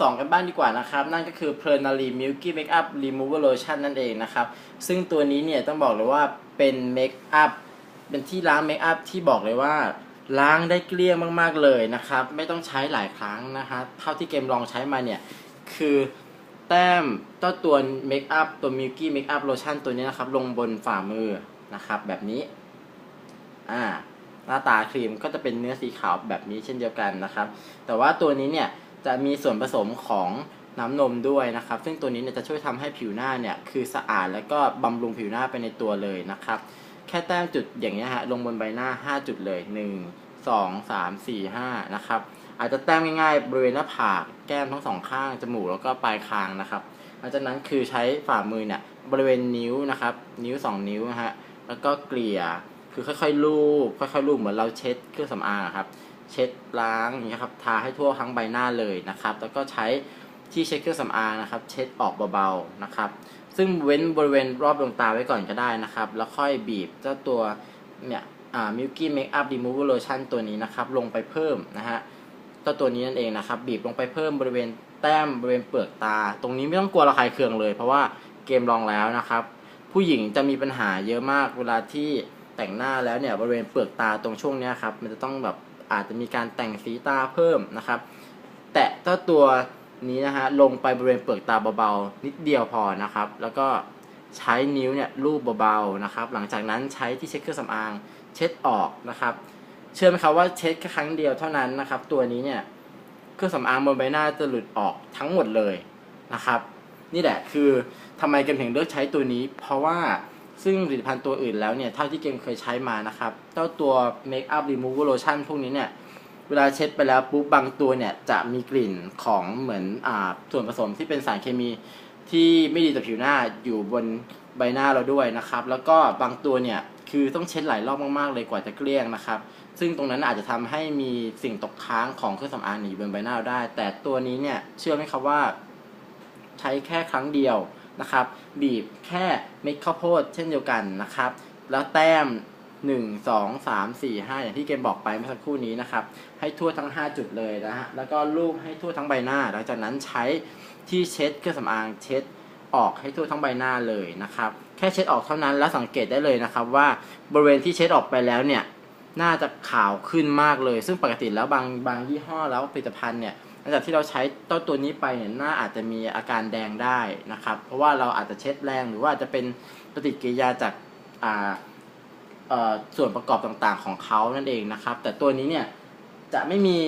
สองกันบ้างดีกว่านะครับ นั่นก็คือ p e r n a l y Milky Makeup Remover Lotion นั่นเองนะครับ ซึ่งตัวนี้เนี่ยต้องบอกเลยว่าเป็นเมคอัพเป็นที่ล้างเมคอัพที่บอกเลยว่าล้างได้เกลี้ยงมาก ๆ เลยนะครับ ไม่ต้องใช้หลายครั้งนะครับเท่าที่เกมลองใช้มาเนี่ย คือแต้มเจ้าตัวเมคอัพตัว Milky Makeup Lotion ตัวนี้นะครับ ลงบนฝ่ามือนะครับ แบบนี้ อ่า หน้าตาครีมก็จะเป็นเนื้อสีขาวแบบนี้เช่นเดียวกันนะครับ แต่ว่าตัวนี้เนี่ย จะมีส่วนผสมของน้ำนมด้วยนะครับ ซึ่งตัวนี้เนี่ยจะช่วยทำให้ผิวหน้าเนี่ยคือสะอาดแล้วก็บำรุงผิวหน้าไปในตัวเลยนะครับ แค่แต้มจุดอย่างเงี้ยฮะลงบนใบหน้า 5 จุดเลย 1 2 3 4 5นะครับอาจจะแต้มง่ายๆ บริเวณหน้าผากแก้มทั้งสองข้างจมูกแล้วก็ปลายคางนะครับหลังจากนั้นคือใช้ฝ่ามือเนี่ยบริเวณนิ้วนะครับ นิ้ว 2 นิ้วนะฮะแล้วก็เกลี่ยคือค่อยๆลูบค่อยๆลูบเหมือนเราเช็ดเครื่องสำอางครับ เช็ดล้างอย่างเงี้ยครับทาให้ทั่วทั้งใบหน้าเลยนะครับ แล้วก็ใช้ที่เช็ดเครื่องสำอางนะครับ เช็ดออกเบาๆนะครับ ซึ่งเว้นบริเวณรอบดวงตาไว้ก่อนก็ได้นะครับ แล้วค่อยบีบเจ้าตัวเนี่ยอ่า Milky Makeup Remover Lotion ตัวนี้นะครับ ลงไปเพิ่มนะฮะเจ้าตัวนี้นั่นเองนะครับ บีบลงไปเพิ่มบริเวณแต้มบริเวณเปลือกตา ตรงนี้ไม่ต้องกลัวระคายเคืองเลย เพราะว่าเกมลองแล้วนะครับ ผู้หญิงจะมีปัญหาเยอะมากเวลาที่แต่งหน้าแล้วเนี่ยบริเวณเปลือกตาตรงช่วงนี้ครับมันจะต้องแบบ อาจจะมีการแต่งสีตาเพิ่มนะครับ แตะเจ้าตัวนี้นะฮะลงไปบริเวณเปลือกตาเบาๆ นิดเดียวพอนะครับ แล้วก็ใช้นิ้วเนี่ยลูบเบาๆนะครับ หลังจากนั้นใช้ที่เช็ดเครื่องสำอางเช็ดออกนะครับ เชื่อไหมครับว่าเช็ดแค่ครั้งเดียวเท่านั้นนะครับ ตัวนี้เนี่ยเครื่องสำอางบนใบหน้าจะหลุดออกทั้งหมดเลยนะครับ นี่แหละคือทำไมเกมถึงเลือกใช้ตัวนี้ เพราะว่า ซึ่งผลิตภัณฑ์ตัวอื่นแล้วเนี่ย เท่าที่เกมเคยใช้มานะครับ เจ้าตัว Make Up Remover Lotion พวกนี้เนี่ย เวลาเช็ดไปแล้วปุ๊บบางตัวเนี่ย จะมีกลิ่นของเหมือนอ่าส่วนผสมที่เป็นสารเคมีที่ไม่ดีต่อผิวหน้าอยู่บนใบหน้าเราด้วยนะครับ แล้วก็บางตัวเนี่ย คือต้องเช็ดหลายรอบมากๆเลยกว่าจะเกลี้ยงนะครับ ซึ่งตรงนั้นอาจจะทำให้มีสิ่งตกค้างของเครื่องสำอางอยู่บนใบหน้าเราได้ แต่ตัวนี้เนี่ยเชื่อไหมครับว่า ใช้แค่ครั้งเดียว นะครับ บีบแค่เม็ดข้าวโพดเช่นเดียวกันนะครับ แล้วแต้ม 1 2 3 4 5 อย่างที่เกมบอกไปเมื่อสักครู่นี้นะครับ ให้ทั่วทั้ง 5 จุดเลยนะฮะแล้วก็ลูบให้ทั่วทั้งใบหน้าหลังจากนั้นใช้ที่เช็ดเครื่องสำอางเช็ดออกให้ทั่วทั้งใบหน้าเลยนะครับ แค่เช็ดออกเท่านั้นแล้วสังเกตได้เลยนะครับ ว่าบริเวณที่เช็ดออกไปแล้วเนี่ยน่าจะขาวขึ้นมากเลย ซึ่งปกติแล้วบางบางยี่ห้อแล้วผลิตภัณฑ์เนี่ย หลังจากที่เราใช้ต้นตัวนี้ไปเนี่ยหน้าอาจจะมีอาการแดงได้นะครับ เพราะว่าเราอาจจะเช็ดแรงหรือว่าจะเป็นปฏิกิริยาจากอ่าส่วนประกอบต่างๆของเขานั่นเองนะครับ แต่ตัวนี้เนี่ยจะไม่มี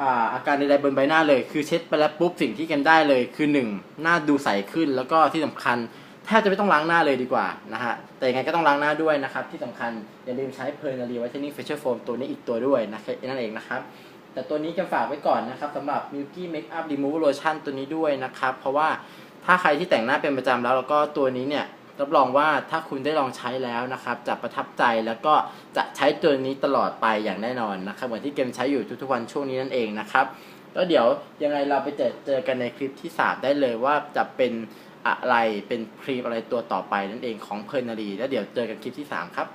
อาอาการใดๆบนใบหน้าเลย คือเช็ดไปแล้วปุ๊บสิ่งที่กันได้เลย คือหนึ่งหน้าดูใสขึ้นแล้วก็ที่สำคัญแทบจะไม่ต้องล้างหน้าเลยดีกว่านะฮะ แต่ยังไงก็ต้องล้างหน้าด้วยนะครับ ที่สำคัญอย่าลืมใช้เพ r ร์นารีไวท์เทนนิ่งเฟเชอร์โฟมตัวนี้อีกตัวด้วยนะครับนั่นเองนะครับ แต่ตัวนี้จะฝากไว้ก่อนนะครับสำหรับ Milky Makeup Remover Lotion ตัวนี้ด้วยนะครับ เพราะว่าถ้าใครที่แต่งหน้าเป็นประจำแล้ว แล้วก็ตัวนี้เนี่ยรับรองว่าถ้าคุณได้ลองใช้แล้วนะครับจะประทับใจแล้วก็จะใช้ตัวนี้ตลอดไปอย่างแน่นอนนะครับเหมือนที่เกมใช้อยู่ทุกๆวันช่วงนี้นั่นเองนะครับแล้วเดี๋ยวยังไงเราไปเจอเจอกันในคลิปที่3ได้เลยว่าจะเป็นอะไรเป็นครีมอะไรตัวต่อไปนั่นเองของเพ r ร์นารีแล้วเดี๋ยวเจอกันคลิปที่ 3 ครับ